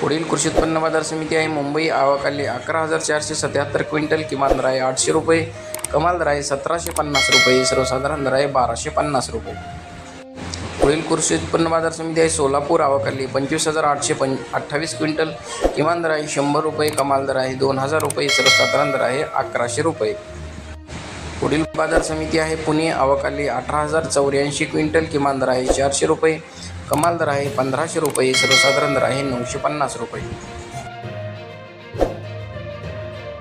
पुढील कृषी उत्पन्न बाजार समिती आहे. मुंबई आवक अकरा हजार चारशे सत्याहत्तर क्विंटल किमान दर आहे आठशे रुपये कमाल दर आहे सतराशे पन्नास रुपये सर्वसाधारण दर आहे बाराशे पन्नास रुपये. पुढील कृषी उत्पन्न बाजार समिती आहे सोलापूर आवक पंचवीस हजार आठशे पं अठ्ठावीस क्विंटल किमान दर आहे शंभर रुपये कमाल दर आहे दोन हजार रुपये सर्वसाधारण दर आहे अकराशे रुपये. पुढील बाजार समिती आहे. पुणे आवकाली अठरा हजार चौऱ्याऐंशी क्विंटल किमान दर आहे. चारशे रुपये कमाल दर आहे. पंधराशे रुपये सर्वसाधारण दर आहे. नऊशे पन्नास रुपये.